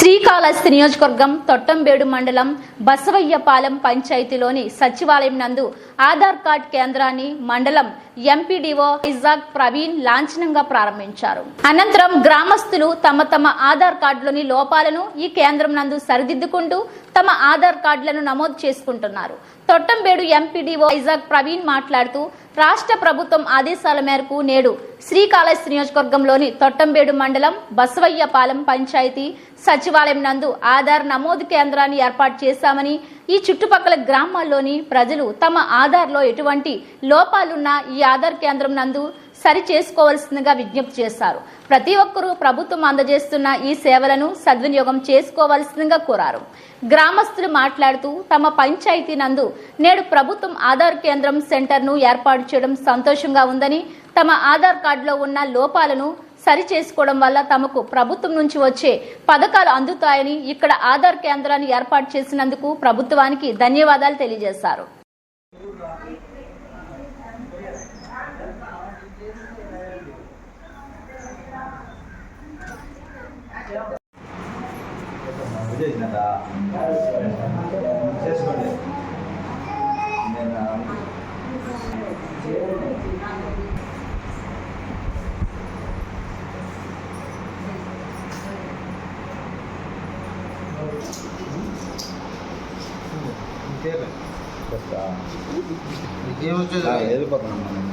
శ్రీకాళహస్తి నియోజకవర్గం తొట్టంబేడు మండలం బసవయ్యపాలెం పంచాయతీలోని సచివాలయం నందు ఆధార్ కార్డ్ కేంద్రాన్ని మండలం ఎంపీడీఓ ఇజాక్ ప్రవీణ్ లాంఛనంగా ప్రారంభించారు. అనంతరం గ్రామస్తులు తమ తమ ఆధార్ కార్డులోని లోపాలను ఈ కేంద్రం నందు సరిదిద్దుకుంటూ తమ ఆధార్ కార్డులను నమోదు చేసుకుంటున్నారు. తొట్టంబేడు ఎంపీడీఓ ఇజాక్ ప్రవీణ్ మాట్లాడుతూ రాష్ట్ర ప్రభుత్వం ఆదేశాల మేరకు నేడు శ్రీకాళహస్తి నియోజకవర్గంలోని తొట్టంబేడు మండలం బసవయ్యపాలెం పంచాయతీ సచివాలయం నందు ఆధార్ నమోదు కేంద్రాన్ని ఏర్పాటు చేశామని ఈ చుట్టుపక్కల గ్రామాల్లోని ప్రజలు తమ ఆధార్లో ఎటువంటి లోపాలున్నా ఈ ఆధార్ కేంద్రం నందు సరి చేసుకోవాల్సిందిగా విజ్ఞప్తి చేశారు. ప్రతి ఒక్కరూ ప్రభుత్వం అందజేస్తున్న ఈ సేవలను సద్వినియోగం చేసుకోవాల్సిందిగా కోరారు. గ్రామస్తులు మాట్లాడుతూ తమ పంచాయతీ నందు నేడు ప్రభుత్వం ఆధార్ కేంద్రం సెంటర్ను ఏర్పాటు చేయడం సంతోషంగా ఉందని తమ ఆధార్ కార్డులో ఉన్న లోపాలను సరి చేసుకోవడం వల్ల తమకు ప్రభుత్వం నుంచి వచ్చే పథకాలు అందుతాయని ఇక్కడ ఆధార్ కేంద్రాన్ని ఏర్పాటు చేసినందుకు ప్రభుత్వానికి ధన్యవాదాలు తెలియజేశారు. చేసుకోండి నేను వెళ్ళిపోతున్నాం మనం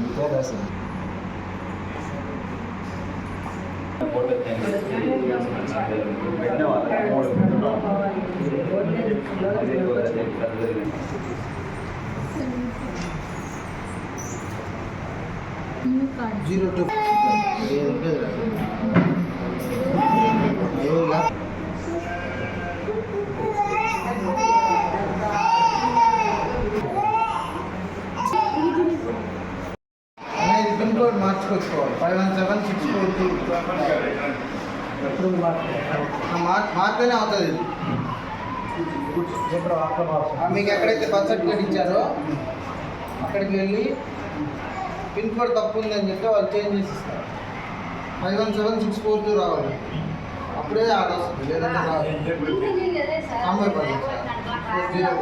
ఇంకే రాసింది జీరో టూ అనేది pin code మార్చుకొచ్చుకోవాలి five one seven six four మార్పునే అవుతుంది. మీకు ఎక్కడైతే బర్త్ సర్టిఫికేట్ ఇచ్చారో అక్కడికి వెళ్ళి పిన్ కోడ్ తప్పు ఉందని చెప్తే వాళ్ళు చేంజ్ చేసి ఇస్తారు. Five one seven six four two రావాలి. అప్పుడే ఆర్డర్ వస్తుంది లేదంటే రాదు. తొంభై పది జీరో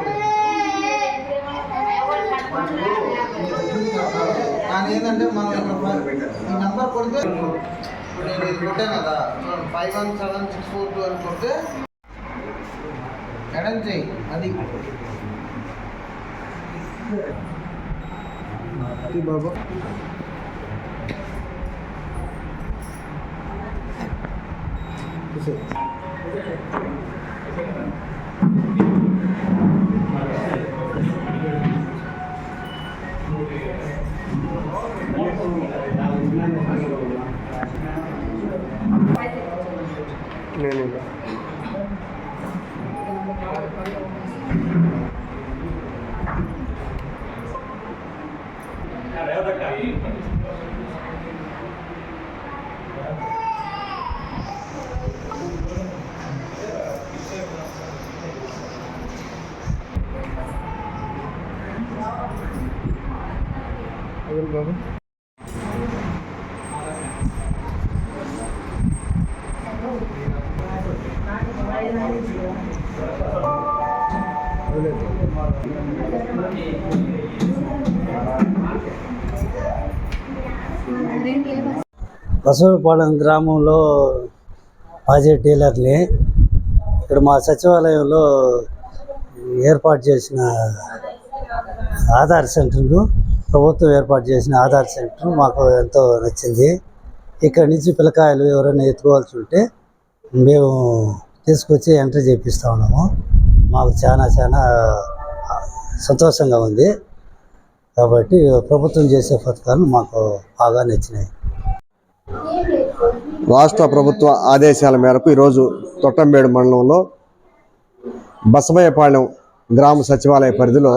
కానీ ఏంటంటే మనం ఇక్కడ ఈ నెంబర్ కొడితే ఇప్పుడు నేను ఇది కొట్టాను కదా five one seven six four two అని కొడితే ఎడం చేయి అది అది బాబు చూసేయ్. బాబు బసవపాలెం గ్రామంలో మాజీ డీలర్ని ఇక్కడ మా సచివాలయంలో ఏర్పాటు చేసిన ఆధార్ సెంటర్ను ప్రభుత్వం ఏర్పాటు చేసిన ఆధార్ సెంటర్ మాకు ఎంతో నచ్చింది. ఇక్కడ నుంచి పిల్లకాయలు ఎవరైనా ఎత్తుకోవాల్సి ఉంటే మేము తీసుకొచ్చి ఎంట్రీ చేపిస్తూ ఉన్నాము. మాకు చాలా చాలా సంతోషంగా ఉంది. కాబట్టి ప్రభుత్వం చేసే పథకాలు మాకు బాగా నచ్చినాయి. రాష్ట్ర ప్రభుత్వ ఆదేశాల మేరకు ఈరోజు తొట్టంబేడు మండలంలో బసమయ్యపాళెం గ్రామ సచివాలయ పరిధిలో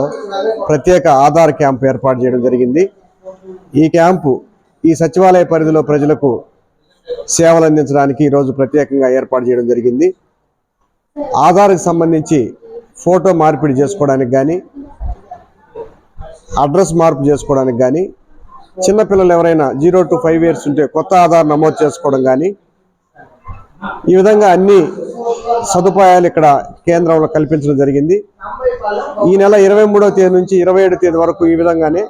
ప్రత్యేక ఆధార్ క్యాంపు ఏర్పాటు చేయడం జరిగింది. ఈ క్యాంపు ఈ సచివాలయ పరిధిలో ప్రజలకు సేవలు అందించడానికి ఈరోజు ప్రత్యేకంగా ఏర్పాటు చేయడం జరిగింది. ఆధార్కి సంబంధించి ఫోటో మార్పిడి చేసుకోవడానికి కానీ అడ్రస్ మార్పు చేసుకోవడానికి కానీ చిన్నపిల్లలు ఎవరైనా జీరో టు ఫైవ్ ఇయర్స్ ఉంటే కొత్త ఆధార్ నమోదు చేసుకోవడం కానీ ఈ విధంగా అన్ని సదుపాయాలు ఇక్కడ కేంద్రంలో కల్పించడం జరిగింది. ఈ నెల ఇరవై మూడవ తేదీ నుంచి ఇరవై ఏడు తేదీ వరకు ఈ విధంగానే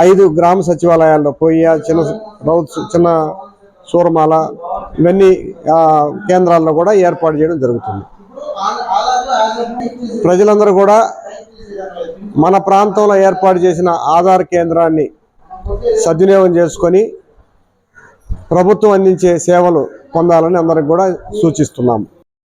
ఐదు గ్రామ సచివాలయాల్లో పోయి చిన్న రౌత్ చిన్న సూరమాల ఇవన్నీ కేంద్రాల్లో కూడా ఏర్పాటు చేయడం జరుగుతుంది. ప్రజలందరూ కూడా మన ప్రాంతంలో ఏర్పాటు చేసిన ఆధార్ కేంద్రాన్ని సద్వినియోగం చేసుకొని ప్రభుత్వం అందించే సేవలు పొందాలని అందరికి కూడా సూచిస్తున్నాము.